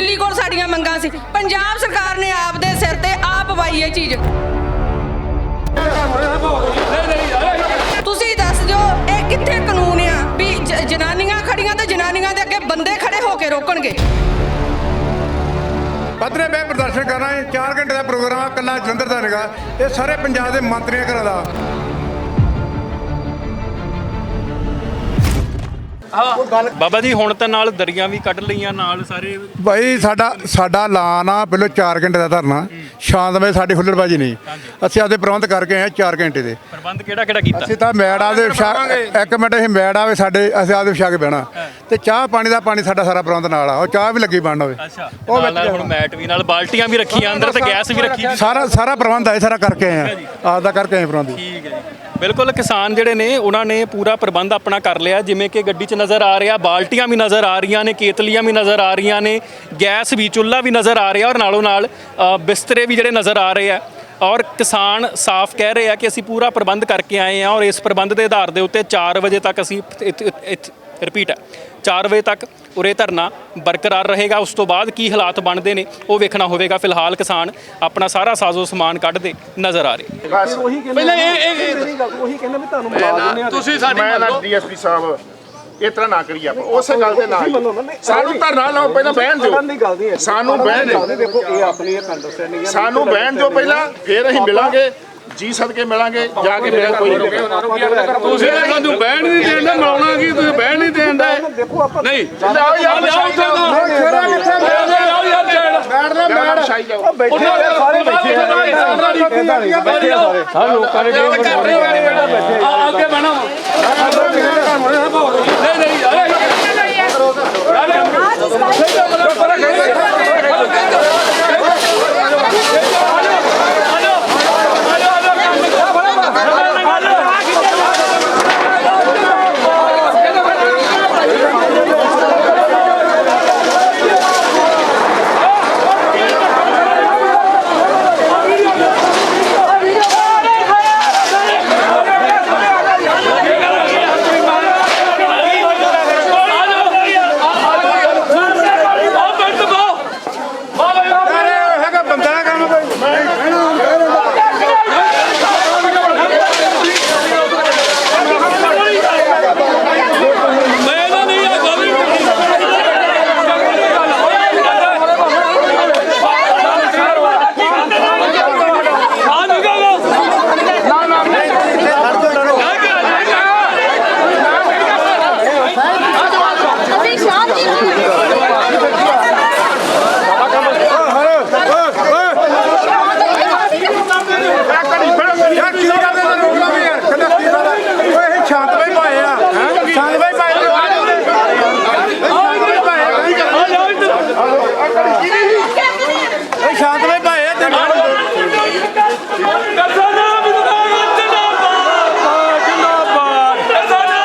ਦਿੱਲੀ ਕੋਲ ਸਾਡੀਆਂ ਮੰਗਾਂ ਸੀ। ਪੰਜਾਬ ਸਰਕਾਰ ਨੇ ਆਪ ਸਿਰ ਤੇ ਆਪ ਵਾਈ ਇਹ ਚੀਜ਼। ਤੁਸੀਂ ਦੱਸ ਦਿਓ, ਇਹ ਕਿੱਥੇ ਕਾਨੂੰਨ ਆ? ਵੀ ਜਨਾਨੀਆਂ ਖੜੀਆਂ ਤੇ ਜਨਾਨੀਆਂ ਦੇ ਅੱਗੇ ਬੰਦੇ ਖੜੇ ਹੋ ਕੇ ਰੋਕਣਗੇ। ਪੱਧਰੇ ਬੈ ਪ੍ਰਦਰਸ਼ਨ ਕਰਨਾ ਹੈ 4 ਘੰਟੇ ਦਾ ਪ੍ਰੋਗਰਾਮ ਕੱਲਾ ਜਲੰਧਰ ਦਾ ਨਹੀਂਗਾ ਇਹ ਸਾਰੇ ਪੰਜਾਬ ਦੇ ਮੰਤਰੀਆਂ ਘਰਾਂ ਦਾ। ਬਾਬਾ ਜੀ ਹੁਣ ਤਾਂ ਨਾਲ ਦਰੀਆਂ ਵੀ ਕੱਢ ਲਈਆਂ ਨਾਲ ਸਾਰੇ ਭਾਈ ਸਾਡਾ ਸਾਡਾ ਐਲਾਨ ਆ ਪਹਿਲਾਂ 4 ਘੰਟੇ ਦਾ ਧਰਨਾ। ਸ਼ਾਂਤਮਈ ਸਾਡੀ ਹੁੱਲੜਬਾਜੀ ਨਹੀਂ। ਅਸੀਂ ਆਪਦੇ ਪ੍ਰਬੰਧ ਕਰਕੇ ਆਏ 4 ਘੰਟੇ ਦੇ। ਪ੍ਰਬੰਧ ਕਿਹੜਾ ਕਿਹੜਾ ਕੀਤਾ? ਅਸੀਂ ਤਾਂ ਮੈੜਾ ਦੇ ਵਿਛਾ ਇੱਕ ਮਿੰਟ ਅਸੀਂ ਮੈੜ ਆਵੇ ਸਾਡੇ ਅਸੀਂ ਆਪਦੇ ਵਿਛਾ ਕੇ ਬਹਿਣਾ। ਤੇ ਚਾਹ ਪਾਣੀ ਦਾ ਪਾਣੀ ਸਾਡਾ ਸਾਰਾ ਪ੍ਰਬੰਧ ਨਾਲ ਆ। ਉਹ ਚਾਹ ਵੀ ਲੱਗੀ ਬਣਨ ਹੋਵੇ। ਅੱਛਾ। ਉਹ ਹੁਣ ਮੈਟ ਵੀ ਨਾਲ ਬਾਲਟੀਆਂ ਵੀ ਰੱਖੀਆਂ ਅੰਦਰ ਤੇ ਗੈਸ ਵੀ ਰੱਖੀ ਸਾਰਾ ਸਾਰਾ ਪ੍ਰਬੰਧ ਆਏ ਸਾਰਾ ਕਰਕੇ ਆਏ ਆ ਆਪਦਾ ਕਰਕੇ ਆਏ ਪ੍ਰਬੰਧ। ਠੀਕ ਹੈ ਜੀ। ਬਿਲਕੁਲ, ਕਿਸਾਨ ਜਿਹੜੇ ਨੇ, ਉਹਨਾਂ ਨੇ ਪੂਰਾ ਪ੍ਰਬੰਧ ਆਪਣਾ ਕਰ ਲਿਆ। ਜਿਵੇਂ ਕਿ ਗੱਡੀ 'ਚ ਨਜ਼ਰ ਆ ਰਿਹਾ, ਬਾਲਟੀਆਂ ਵੀ ਨਜ਼ਰ ਆ ਰਹੀਆਂ ਨੇ, ਕੇਤਲੀਆਂ ਵੀ ਨਜ਼ਰ ਆ ਰਹੀਆਂ ਨੇ, ਗੈਸ ਵੀ, ਚੁੱਲ੍ਹਾ ਵੀ ਨਜ਼ਰ ਆ ਰਿਹਾ ਔਰ ਨਾਲੋਂ ਨਾਲ ਬਿਸਤਰੇ ਵੀ ਜਿਹੜੇ ਨਜ਼ਰ ਆ ਰਹੇ ਆ। ਔਰ ਕਿਸਾਨ ਸਾਫ਼ ਕਹਿ ਰਹੇ ਆ ਕਿ ਅਸੀਂ ਪੂਰਾ ਪ੍ਰਬੰਧ ਕਰਕੇ ਆਏ ਆ ਔਰ ਇਸ ਪ੍ਰਬੰਧ ਦੇ ਆਧਾਰ ਦੇ ਉੱਤੇ 4 ਵਜੇ ਤੱਕ ਅਸੀਂ ਰਿਪੀਟ ਹੈ। 4 ਵਜੇ ਤੱਕ ਉਰੇ ਧਰਨਾ ਬਰਕਰਾਰ ਰਹੇਗਾ। ਉਸ ਤੋਂ ਬਾਅਦ ਕੀ ਹਾਲਾਤ ਬਣਦੇ ਨੇ ਉਹ ਵੇਖਣਾ ਹੋਵੇਗਾ। ਫਿਲਹਾਲ ਕਿਸਾਨ ਆਪਣਾ ਸਾਰਾ ਸਾਜ਼ੋ ਸਮਾਨ ਕੱਢਦੇ ਨਜ਼ਰ ਆ ਰਹੇ। ਪਹਿਲਾਂ ਇਹ ਇਹ ਉਹੀ ਕਹਿੰਦੇ ਵੀ ਤੁਹਾਨੂੰ ਮਿਲਾ ਦਿੰਦੇ ਆ। ਤੁਸੀਂ ਸਾਡੀ ਮੈਂ ਨਾ ਡੀਐਸਪੀ ਸਾਹਿਬ ਇਸ ਤਰ੍ਹਾਂ ਨਾ ਕਰੀ ਆਪਾਂ। ਉਸੇ ਗੱਲ ਦੇ ਨਾਲ ਮੰਨੋ ਨਾ, ਸਾਨੂੰ ਧਰਨਾ ਲਾਓ ਪਹਿਲਾਂ ਬਹਿਣ ਕਰਨ ਦੀ ਦਿਓ ਗੱਲ ਨਹੀਂ ਹੈ ਸਾਨੂੰ ਬਹਿਣ ਦਿਓ। ਦੇਖੋ ਇਹ ਆਪਣੀ ਇੱਕ ਅੰਡਰਸਟੈਂਡਿੰਗ ਹੈ। ਸਾਨੂੰ ਬਹਿਣ ਦਿਓ ਪਹਿਲਾਂ ਫਿਰ ਅਸੀਂ ਮਿਲਾਂਗੇ ਜੀ ਸਦਕੇ ਮਿਲਾਂਗੇ ਜਾ ਕੇ ਮਿਲਾਂ ਕੋਈ ਨਹੀਂ। ਤੁਸੀਂ ਸਾਨੂੰ ਬਹਿਣ ਨਹੀਂ ਦੇਣਾ ਮਲਾਉਣਾ ਕੀ ਤੁਸੀਂ ਬਹਿਣ ਨਹੀਂ ਦੇਣਾ ਦੇਖੋ ਆਪਾਂ ਨਹੀਂ ਆਓ ਯਾਰ ਖੇਰਾ ਕਿੱਥੇ ਆਓ ਯਾਰ ਚੈਨ ਬੈਠਣਾ ਬੈਠ ਸ਼ਾਈ ਜਾਓ। ਬੈਠੇ ਆ, ਸਾਰੇ ਬੈਠੇ ਆ ਇਦਾਂ ਨਹੀਂ ਬੈਠੇ ਆ ਸਾਰੇ ਹਾਂ ਲੋਕਾਂ ਨੇ ਅੱਗੇ ਬਣਾ ਨਹੀਂ ਨਹੀਂ ਬੰਦਾ ਦਾ ਕੰਮ ਕੋਈ ਮੈਂ ਤਾਂ ਨਹੀਂ ਆ ਗੱਲ ਹਾਂ ਨਿਕਾਲੋ ਅਸੀਂ ਸ਼ਾਂਤੀ ਯਾਰ ਕੀ ਕਰਦੇ ਨੇ ਰੋਕਣਾ ਵੀ ਯਾਰ ਕਹਿੰਦਾ ਕੀ ਕਰਦਾ ਓਏ ਇਹ ਸ਼ਾਂਤਮਈ ਭਾਏ ਆ ਸ਼ਾਂਤਮਈ ਭਾਏ ਨੇ ਸ਼ਾਂਤਮਈ ਭਾਏ ਆ ਇਹ ਸ਼ਾਂਤਮਈ ਭਾਏ ਆ ਤੇ ਕਿਸਾਨਾਂ ਜਿੰਦਾਬਾਦ ਜਿੰਦਾਬਾਦ ਜਿੰਦਾਬਾਦ ਕਿਸਾਨਾਂ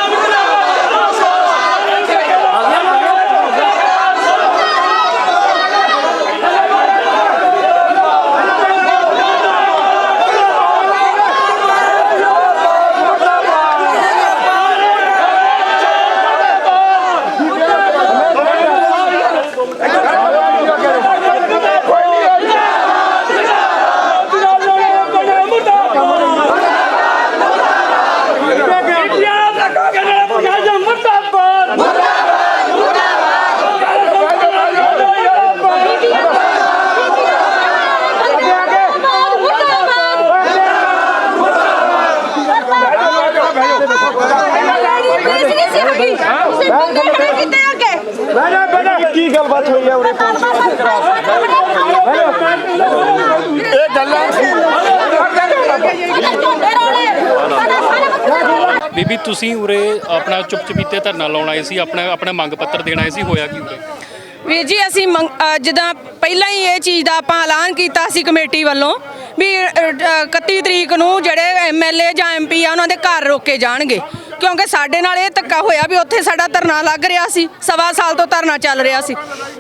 ਕੀ ਗੱਲਬਾਤ ਹੋਈ ਹੈ ਉਰੇ ਇਹ ਗੱਲਾਂ ਬੀਬੀ ਤੁਸੀਂ ਉਰੇ ਆਪਣਾ ਚੁੱਪ ਚਪੀਤੇ ਧਰਨਾ ਲਾਉਣ ਆਏ ਸੀ ਆਪਣਾ ਆਪਣਾ ਮੰਗ ਪੱਤਰ ਦੇਣ ਆਏ ਸੀ ਹੋਇਆ ਕੀ ਉਰੇ? ਵੀਰ ਜੀ ਅਸੀਂ ਮੰਗ- ਜਿੱਦਾਂ ਪਹਿਲਾਂ ਹੀ ਇਹ ਚੀਜ਼ ਦਾ ਆਪਾਂ ਐਲਾਨ ਕੀਤਾ ਸੀ ਕਮੇਟੀ ਵੱਲੋਂ ਵੀ ਅ, 31 ਤਰੀਕ ਨੂੰ ਜਿਹੜੇ ਐਮਐਲਏ ਜਾਂ ਐਮਪੀ ਆ, ਉਹਨਾਂ ਦੇ ਘਰ ਰੋਕੇ ਜਾਣਗੇ। ਕਿਉਂਕਿ ਸਾਡੇ ਨਾਲ ਇਹ ਧੱਕਾ ਹੋਇਆ ਵੀ ਉੱਥੇ ਸਾਡਾ ਧਰਨਾ ਲੱਗ ਰਿਹਾ ਸੀ, ਸਵਾ ਸਾਲ ਤੋਂ ਧਰਨਾ ਚੱਲ ਰਿਹਾ ਸੀ।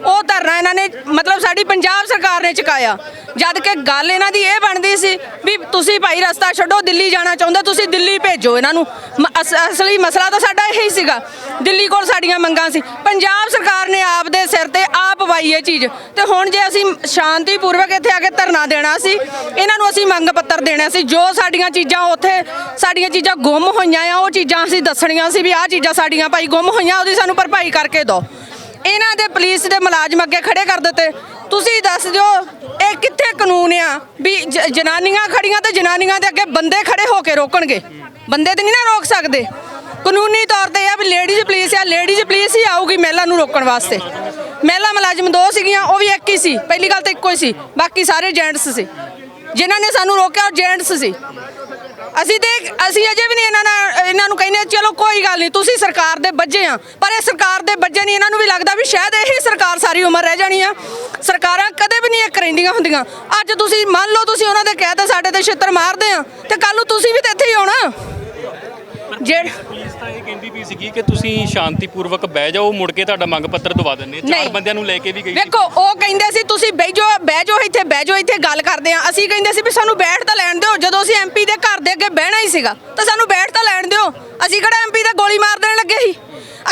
ਉਹ ਧਰਨਾ ਇਹਨਾਂ ਨੇ, ਮਤਲਬ ਸਾਡੀ ਪੰਜਾਬ ਸਰਕਾਰ ਨੇ ਚੁਕਾਇਆ। ਜਦ ਕਿ ਗੱਲ ਇਹਨਾਂ ਦੀ ਇਹ ਬਣਦੀ ਸੀ ਵੀ ਤੁਸੀਂ ਭਾਈ ਰਸਤਾ ਛੱਡੋ, ਦਿੱਲੀ ਜਾਣਾ ਚਾਹੁੰਦੇ, ਤੁਸੀਂ ਦਿੱਲੀ ਭੇਜੋ ਇਹਨਾਂ ਨੂੰ। ਮ- ਅਸ- ਅਸਲੀ ਮਸਲਾ ਤਾਂ ਸਾਡਾ ਇਹੀ ਸੀਗਾ। ਦਿੱਲੀ ਕੋਲ ਸਾਡੀਆਂ ਮੰਗਾਂ ਸੀ। ਪੰਜਾਬ ਸਰਕਾਰ ਨੇ ਆਪ ਦੇ ਸਿਰ ਤੇ ਆਪ ਪਾਈ ਇਹ ਚੀਜ਼। ਤੇ ਹੁਣ ਜੇ ਅਸੀਂ ਸ਼ਾਂਤੀਪੂਰਵਕ ਇੱਥੇ ਆ ਕੇ ਧਰਨਾ ਦੇਣਾ ਸੀ, ਇਹਨਾਂ ਨੂੰ ਅਸੀਂ ਮੰਗ ਪੱਤਰ ਦੇਣਾ ਸੀ, ਜੋ ਸਾਡੀਆਂ ਚੀਜ਼ਾਂ ਉੱਥੇ ਸਾਡੀਆਂ ਚੀਜ਼ਾਂ ਗੁੰਮ ਹੋਈਆਂ ਆ, ਉਹ ਚੀਜ਼ਾਂ ਅਸੀਂ ਦੱਸਣੀਆਂ ਸੀ ਵੀ ਆਹ ਚੀਜ਼ਾਂ ਸਾਡੀਆਂ ਭਾਈ ਗੁੰਮ ਹੋਈਆਂ, ਉਹਦੀ ਸਾਨੂੰ ਭਰਪਾਈ ਕਰਕੇ ਦਿਓ। ਇਹਨਾਂ ਦੇ ਪੁਲਿਸ ਦੇ ਮੁਲਾਜ਼ਮ ਅੱਗੇ ਖੜੇ ਕਰ ਦਿੱਤੇ। ਤੁਸੀਂ ਦੱਸ ਦਿਓ, ਇਹ ਕਿੱਥੇ ਕਾਨੂੰਨ ਆ? ਵੀ ਜ- ਜਨਾਨੀਆਂ ਖੜੀਆਂ ਤੇ ਜਨਾਨੀਆਂ ਦੇ ਅੱਗੇ ਬੰਦੇ ਖੜੇ ਹੋ ਕੇ ਰੋਕਣਗੇ। ਬੰਦੇ ਤੇ ਨਹੀਂ ਨਾ ਰੋਕ ਸਕਦੇ। ਕਾਨੂੰਨੀ ਤੌਰ ਤੇ ਇਹ ਆ ਵੀ ਲੇਡੀਜ਼ ਪੁਲਿਸ ਆ, ਲੇਡੀਜ਼ ਪੁਲਿਸ ਹੀ ਆਊਗੀ ਮਹਿਲਾ ਨੂੰ ਰੋਕਣ ਵਾਸਤੇ। ਮਹਿਲਾ ਮੁਲਾਜ਼ਮ ਦੋ ਸੀਗੀਆਂ, ਉਹ ਵੀ ਇੱਕ ਹੀ ਸੀ। ਪਹਿਲੀ ਗੱਲ ਤਾਂ ਇੱਕੋ ਹੀ ਸੀ, ਬਾਕੀ ਸਾਰੇ ਜੈਂਟਸ ਸੀ। ਜਿਨ੍ਹਾਂ ਨੇ ਸਾਨੂੰ ਰੋਕਿਆ, ਉਹ ਜੈਂਟਸ ਸੀ। ਅਸੀਂ ਤੇ ਅਸੀਂ ਅਜੇ ਵੀ ਨਹੀਂ ਇਹਨਾਂ ਨਾਲ ਇਹਨਾਂ ਨੂੰ ਕਹਿੰਦੇ ਚਲੋ ਕੋਈ ਗੱਲ ਨਹੀਂ ਤੁਸੀਂ ਸਰਕਾਰ ਦੇ ਬੱਜੇ ਆ ਪਰ ਇਹ ਸਰਕਾਰ ਦੇ ਬੱਜੇ ਨਹੀਂ ਇਹਨਾਂ ਨੂੰ ਵੀ ਲੱਗਦਾ ਵੀ ਸ਼ਾਇਦ ਇਹੀ ਸਰਕਾਰ ਸਾਰੀ ਉਮਰ ਰਹਿ ਜਾਣੀ ਆ ਸਰਕਾਰਾਂ ਕਦੇ ਵੀ ਨਹੀਂ ਇੱਕ ਰਹਿੰਦੀਆਂ ਹੁੰਦੀਆਂ ਅੱਜ ਤੁਸੀਂ ਮੰਨ ਲਓ ਤੁਸੀਂ ਉਹਨਾਂ ਦੇ ਕਹਿ ਤੇ ਸਾਡੇ ਤੇ ਛਿੱਤਰ ਮਾਰਦੇ ਆ ਤੇ ਕੱਲ ਨੂੰ ਤੁਸੀਂ ਵੀ ਤੇ ਇੱਥੇ ਹੀ ਹੋਣਾ ਜਿਹੜੇ ਪੁਲਿਸ ਤਾਂ ਇਹ ਕਹਿੰਦੀ ਵੀ ਸੀਗੀ ਕਿ ਤੁਸੀਂ ਸ਼ਾਂਤੀਪੂਰਵਕ ਬਹਿ ਜਾਓ ਮੁੜ ਕੇ ਤੁਹਾਡਾ ਮੰਗ ਪੱਤਰ ਦਵਾ ਆ। ਚਾਰ। ਬੰਦਿਆਂ ਨੂੰ ਲੈ ਕੇ ਵੀ ਗਈ। ਵੇਖੋ ਉਹ ਕਹਿੰਦੇ ਸੀ ਤੁਸੀਂ ਬਹਿ ਜਾਓ ਬਹਿ ਜਾਓ ਇੱਥੇ ਬਹਿ ਜਾਓ ਇੱਥੇ ਗੱਲ ਕਰਦੇ ਆ। ਅਸੀਂ ਕਹਿੰਦੇ ਸੀ ਵੀ ਸਾਨੂੰ ਬੈਠ ਤਾਂ ਲੈਣ ਦਿਓ, ਜਦੋਂ ਅਸੀਂ ਐਮਪੀ ਦੇ ਘਰ ਦੇ ਅੱਗੇ ਬਹਿਣਾ ਹੀ ਸੀਗਾ, ਤਾਂ ਸਾਨੂੰ ਬੈਠ ਤਾਂ ਲੈਣ ਦਿਓ। ਅਸੀਂ ਕਿਹੜਾ ਐਮਪੀ ਦੇ ਗੋਲੀ ਮਾਰ ਦੇਣ ਲੱਗੇ ਸੀ?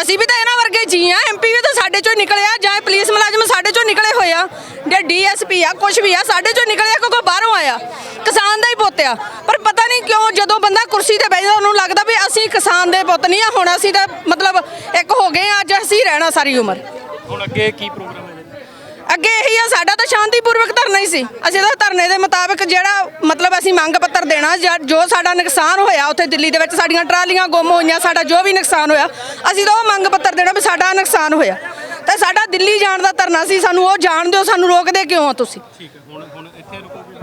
ਅਸੀਂ ਵੀ ਤਾਂ ਇਹਨਾਂ ਵਰਗੇ ਜੀ ਆ ਐਮਪੀ ਵੀ ਤਾਂ ਸਾਡੇ ਚੋਂ ਨਿਕਲਿਆ, ਜਾਂ ਪੁਲਿਸ ਮੁਲਾਜ਼ਮ ਸਾਡੇ ਚੋਂ ਨਿਕਲੇ ਹੋਏ ਆ, ਜਾਂ ਡੀਐਸਪੀ ਆ ਕੁਝ ਵੀ ਆ, ਸਾਡੇ ਚੋਂ ਨਿਕਲਿਆ ਕਿਉਂਕਿ ਬਾਹਰੋਂ ਆਇਆ। ਕਿਸਾਨ ਦਾ ਹੀ ਪੁੱਤ ਆ। ਪਰ ਪਤਾ ਨਹੀਂ ਕਿਉਂ ਜਦੋਂ ਬੰਦਾ ਕੁਰਸੀ ਤੇ ਬੈਠਦਾ, ਉਹਨੂੰ ਲੱਗਦਾ ਵੀ ਅਸੀਂ ਕਿਸਾਨ ਦੇ ਪੁੱਤ ਨਹੀਂ ਆ, ਹੁਣ ਅਸੀਂ ਤਾਂ ਮਤਲਬ ਇੱਕ ਹੋ ਗਏ ਆ, ਅੱਜ ਅਸੀਂ ਰਹਿਣਾ ਸਾਰੀ ਉਮਰ। ਹੁਣ ਅੱਗੇ ਕੀ ਪ੍ਰੋਗਰਾਮ ਅੱਗੇ ਇਹੀ ਆ ਸਾਡਾ ਤਾਂ ਸ਼ਾਂਤੀਪੂਰਵਕ ਧਰਨਾ ਹੀ ਸੀ। ਅਸੀਂ ਤਾਂ ਧਰਨੇ ਦੇ ਮੁਤਾਬਕ ਜਿਹੜਾ ਮਤਲਬ ਅਸੀਂ ਮੰਗ ਪੱਤਰ ਦੇਣਾ ਜਾਂ ਜੋ ਸਾਡਾ ਨੁਕਸਾਨ ਹੋਇਆ ਉੱਥੇ ਦਿੱਲੀ ਦੇ ਵਿੱਚ ਸਾਡੀਆਂ ਟਰਾਲੀਆਂ ਗੁੰਮ ਹੋਈਆਂ ਸਾਡਾ ਜੋ ਵੀ ਨੁਕਸਾਨ ਹੋਇਆ ਅਸੀਂ ਤਾਂ ਉਹ ਮੰਗ ਪੱਤਰ ਦੇਣਾ ਵੀ ਸਾਡਾ ਨੁਕਸਾਨ ਹੋਇਆ। ਤੇ ਸਾਡਾ ਦਿੱਲੀ ਜਾਣ ਦਾ ਧਰਨਾ ਸੀ ਸਾਨੂੰ ਉਹ ਜਾਣ ਦਿਓ ਸਾਨੂੰ ਰੋਕਦੇ ਕਿਉਂ ਆ ਤੁਸੀਂ? ਠੀਕ ਹੈ ਹੁਣ ਹੁਣ ਇੱਥੇ ਰੁਕੋਗੇ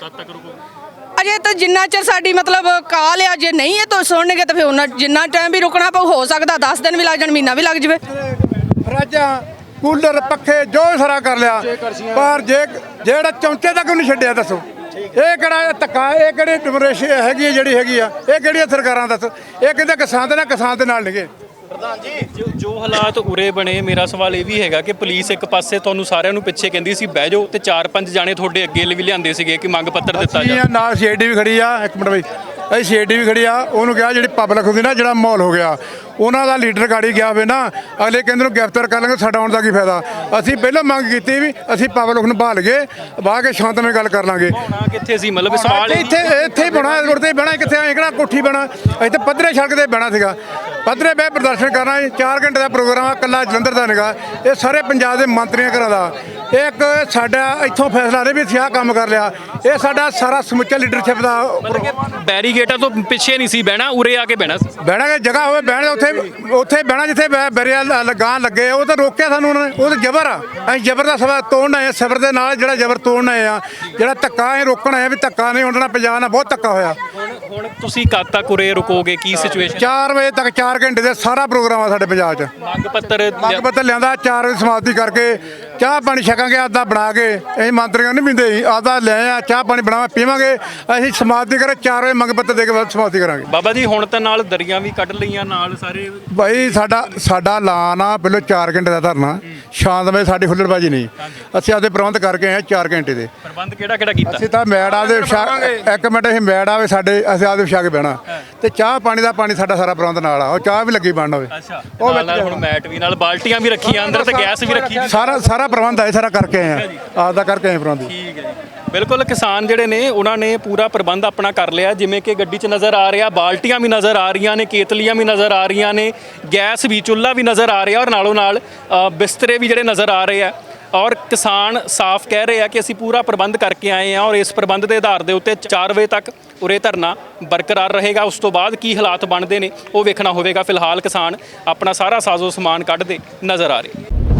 ਕਦ ਤੱਕ ਰੁਕੋਗੇ ਅਜੇ ਤਾਂ ਜਿੰਨਾ ਚਿਰ ਸਾਡੀ ਮਤਲਬ ਕਾਲ ਆ ਜੇ ਨਹੀਂ ਇਹ ਤਾਂ ਸੁਣਨਗੇ ਤਾਂ ਫਿਰ ਉਹਨਾਂ ਜਿੰਨਾ ਟਾਈਮ ਵੀ ਰੁਕਣਾ ਪਊ ਹੋ ਸਕਦਾ 10 ਦਿਨ ਵੀ ਲੱਗ ਜਾਣ ਮਹੀਨਾ ਵੀ ਲੱਗ ਜਾਵੇ। ਫਰਾਜਾਂ ਕੂਲਰ ਪੱਖੇ ਜੋ ਸਾਰਾ ਕਰ ਲਿਆ। ਪਰ ਜੇ ਜਿਹੜਾ ਚੌਂਕੇ ਤੱਕ ਨਹੀਂ ਛੱਡਿਆ ਦੱਸੋ। ਇਹ ਕਿਹੜਾ ਧੱਕਾ ਇਹ ਕਿਹੜੀ ਡਿਮੋਰੇਸ਼ ਹੈਗੀ ਹੈ ਜਿਹੜੀ ਹੈਗੀ ਆ? ਇਹ ਕਿਹੜੀਆਂ ਸਰਕਾਰਾਂ ਦੱਸ। ਇਹ ਕਹਿੰਦੇ ਕਿਸਾਨ ਦੇ ਨਾਲ ਕਿਸਾਨ ਦੇ ਨਾਲ ਨਿਗੇ। ਜੋ ਜੋ ਹਾਲਾਤ ਉਰੇ ਬਣੇ ਮੇਰਾ ਸਵਾਲ ਇਹ ਵੀ ਹੈਗਾ ਕਿ ਪੁਲਿਸ ਇੱਕ ਪਾਸੇ ਤੁਹਾਨੂੰ ਸਾਰਿਆਂ ਨੂੰ ਪਿੱਛੇ ਕਹਿੰਦੀ ਸੀ ਬਹਿ ਜਾਓ ਤੇ ਚਾਰ ਪੰਜ ਜਾਣੇ ਤੁਹਾਡੇ ਅੱਗੇ ਵੀ ਲਿਆਂਦੇ ਸੀਗੇ ਕਿ ਮੰਗ ਪੱਤਰ ਦਿੱਤਾ ਜਾ ਨਾਲ ਸੀਆਈਡੀ ਵੀ ਖੜੀ ਆ ਇੱਕ ਮਿੰਟ ਬਈ। ਅਸੀਂ ਸੀਆਈਡੀ ਵੀ ਖੜੀ ਆ ਉਹਨੂੰ ਕਿਹਾ ਜਿਹੜੀ ਪਬਲਿਕ ਹੁੰਦੀ ਨਾ ਜਿਹੜਾ ਮਾਹੌਲ ਹੋ ਗਿਆ। ਉਹਨਾਂ ਦਾ ਲੀਡਰ ਗਾੜੀ ਗਿਆ ਹੋਵੇ ਨਾ ਅਗਲੇ ਕਹਿੰਦੇ ਨੂੰ ਗ੍ਰਿਫਤਾਰ ਕਰ ਲਾਂਗੇ ਸਾਡਾ ਆਉਣ ਦਾ ਕੀ ਫਾਇਦਾ? ਅਸੀਂ ਪਹਿਲਾਂ ਮੰਗ ਕੀਤੀ ਵੀ ਅਸੀਂ ਪਬਲਿਕ ਨੂੰ ਭਾਲ ਕੇ ਬਾਹ ਕੇ ਸ਼ਾਂਤਮਈ ਗੱਲ ਕਰ ਲਾਂਗੇ। ਹੋਣਾ ਕਿੱਥੇ ਸੀ? ਮਤਲਬ ਸਵਾਲ ਇਹ ਇੱਥੇ ਇੱਥੇ ਹੀ ਬਣਾ ਰੋਡ ਤੇ ਬਹਿਣਾ ਕਿੱਥੇ ਐਂ ਕਿਹੜਾ ਕੋਠੀ ਬਣਾ ਇੱਥੇ ਪੱਧਰੇ ਸੜਕ ਤੇ ਬਹਿਣਾ ਸੀਗਾ। ਪੱਧਰੇ ਬਹਿ ਪ੍ਰਦਰਸ਼ਨ ਕਰਨਾ 4 ਘੰਟੇ ਦਾ ਪ੍ਰੋਗਰਾਮ ਆ ਕੱਲਾ ਜਲੰਧਰ ਦਾ ਨਿਗਾ। ਇਹ ਸਾਰੇ ਪੰਜਾਬ ਦੇ ਮੰਤਰੀਆਂ ਘਰਾਂ ਦਾ। ਇੱਕ ਸਾਡਾ ਇੱਥੋਂ ਫੈਸਲਾ ਨਹੀਂ ਵੀ ਅਸੀਂ ਆਹ ਕੰਮ ਕਰ ਲਿਆ। ਇਹ ਸਾਡਾ ਸਾਰਾ ਸਮੁੱਚਾ ਲੀਡਰਸ਼ਿਪ ਦਾ ਬੈਰੀਗੇਟਾਂ ਤੋਂ ਪਿੱਛੇ ਨਹੀਂ ਸੀ ਬਹਿਣਾ ਉਰੇ ਆ ਕੇ ਬਹਿਣਾ ਸੀ। ਬਹਿਣਾ ਕਿ ਜਗ੍ਹਾ ਹੋਵੇ ਬਹਿਣ ਉੱਥੇ ਉੱਥੇ ਬਹਿਣਾ ਜਿੱਥੇ ਬੈ- ਬੈਰੀਆ ਲ- ਲਗਾਨ ਲੱਗੇ ਉਹ ਤਾਂ ਰੋਕਿਆ ਸਾਨੂੰ ਉਹਨਾਂ ਨੇ ਉਹ ਤਾਂ ਜ਼ਬਰ ਆ। ਅਸੀਂ ਜ਼ਬਰ ਦਾ ਸਵਾ ਤੋੜਨ ਆਏ ਆ ਸਬਰ ਦੇ ਨਾਲ ਜਿਹੜਾ ਜ਼ਬਰ ਤੋੜਨ ਆਏ ਆ ਜਿਹੜਾ ਧੱਕਾ ਅਸੀਂ ਰੋਕਣ ਆਏ ਆ ਵੀ ਧੱਕਾ ਨਹੀਂ ਹੋਣਾ ਪੰਜਾਬ ਨਾਲ ਬਹੁਤ ਧੱਕਾ ਹੋਇਆ। ਹੁਣ ਤੁਸੀਂ ਕਦ ਤੱਕ ਉਰੇ ਰੁਕੋਗੇ? ਕੀ ਸਿਚੁਏਸ਼ਨ 4 ਵਜੇ ਤੱਕ 4 ਘੰਟੇ ਦੇ ਸਾਰਾ ਪ੍ਰੋਗਰਾਮ ਆ ਸਾਡੇ ਪੰਜਾਬ 'ਚ। ਮੰਗ ਪੱਤਰ ਮੰਗ ਪੱਤਰ ਲਿਆਂਦਾ 4 ਵਜੇ ਸਮਾਪਤੀ ਕਰਕੇ ਚਾਹ ਪਾਣੀ ਛਕਾਂਗੇ ਆਦਾ ਬਣਾ ਕੇ ਅਸੀਂ ਮੰਤਰੀਆਂ ਨਹੀਂ ਪੀਂਦੇ ਸੀ ਆਦਾ ਲੈ ਆ ਚਾਹ ਪਾਣੀ ਬਣਾ ਪੀਵਾਂਗੇ ਅਸੀਂ ਸਮਾਪਤੀ ਕਰੇ 4 ਵਜੇ ਮੰਗ ਪੱਤਰ ਦੇ ਕੇ ਬਾਅਦ ਸਮਾਪਤੀ ਕਰਾਂਗੇ। ਬਾਬਾ ਜੀ ਹੁਣ ਤਾਂ ਨਾਲ ਦਰੀਆਂ ਵੀ ਕੱਢ ਲਈਆਂ ਨਾਲ ਸਾਰੇ ਭਾਈ ਸਾਡਾ ਸਾਡਾ ਐਲਾਨ ਆ ਪਹਿਲਾਂ 4 ਘੰਟੇ ਦਾ ਧਰਨਾ ਸ਼ਾਂਤਮਈ ਸਾਡੀ ਹੁੱਲੜਬਾਜੀ ਨਹੀਂ। ਅਸੀਂ ਆਪਦੇ ਪ੍ਰਬੰਧ ਕਰਕੇ ਆਏ 4 ਘੰਟੇ ਦੇ। ਪ੍ਰਬੰਧ ਕਿਹੜਾ ਕਿਹੜਾ ਕੀਤਾ? ਅਸੀਂ ਤਾਂ ਮੈੜ ਆਦੇ ਇੱਕ ਮਿੰਟ ਅਸੀਂ ਮੈੜ ਆਵੇ ਸਾਡੇ ਅਸੀਂ ਆਪਦੇ ਵਿਛਾ ਕੇ ਬਹਿਣਾ। ਤੇ ਚਾਹ ਪਾਣੀ ਦਾ ਪਾਣੀ ਸਾਡਾ ਸਾਰਾ ਪ੍ਰਬੰਧ ਨਾਲ ਆ। ਉਹ ਚਾਹ ਵੀ ਲੱਗੀ ਬਣਨ ਹੋਵੇ। ਅੱਛਾ। ਉਹ ਨਾਲ ਨਾਲ ਹੁਣ ਮੈਟ ਵੀ ਨਾਲ ਬਾਲਟੀਆਂ ਵੀ ਰੱਖੀਆਂ ਅੰਦਰ ਤੇ ਗੈਸ ਵੀ ਰੱਖੀ। ਸਾਰਾ ਸਾਰਾ ਪ੍ਰਬੰਧ ਆਏ ਸਾਰਾ ਕਰਕੇ ਆਏ ਆ। ਆਪਦਾ ਕਰਕੇ ਆਏ ਪ੍ਰਬੰਧ ਠੀਕ ਹੈ ਜੀ। ਬਿਲਕੁਲ ਕਿਸਾਨ ਜਿਹੜੇ ਨੇ ਉਹਨਾਂ ਨੇ ਪੂਰਾ ਪ੍ਰਬੰਧ ਆਪਣਾ ਕਰ ਲਿਆ। ਜਿਵੇਂ ਕਿ ਗੱਡੀ 'ਚ ਨਜ਼ਰ ਆ ਰਿਹਾ ਬਾਲਟੀਆਂ ਵੀ ਨਜ਼ਰ ਆ ਰਹੀਆਂ ਨੇ ਕੇਤਲੀਆਂ ਵੀ ਨਜ਼ਰ ਆ ਰਹੀਆਂ ਨੇ ਗੈਸ ਵੀ ਚੁੱਲ੍ਹਾ ਵੀ ਨਜ਼ਰ ਆ ਰਿਹਾ ਔਰ ਨਾਲੋਂ ਨਾਲ ਬਿਸਤਰੇ ਵੀ ਜਿਹੜੇ ਨਜ਼ਰ ਆ ਰਹੇ ਆ। ਔਰ ਕਿਸਾਨ ਸਾਫ਼ ਕਹਿ ਰਹੇ ਆ ਕਿ ਅਸੀਂ ਪੂਰਾ ਪ੍ਰਬੰਧ ਕਰਕੇ ਆਏ ਆ ਔਰ ਇਸ ਪ੍ਰਬੰਧ ਦੇ ਆਧਾਰ ਦੇ ਉੱਤੇ 4 ਵਜੇ ਤੱਕ ਉਰੇ ਧਰਨਾ ਬਰਕਰਾਰ ਰਹੇਗਾ। ਉਸ ਤੋਂ ਬਾਅਦ ਕੀ ਹਾਲਾਤ ਬਣਦੇ ਨੇ ਉਹ ਵੇਖਣਾ ਹੋਵੇਗਾ। ਫਿਲਹਾਲ ਕਿਸਾਨ ਆਪਣਾ ਸਾਰਾ ਸਾਜ਼ੋ ਸਮਾਨ ਕੱਢਦੇ ਨਜ਼ਰ ਆ ਰਹੇ।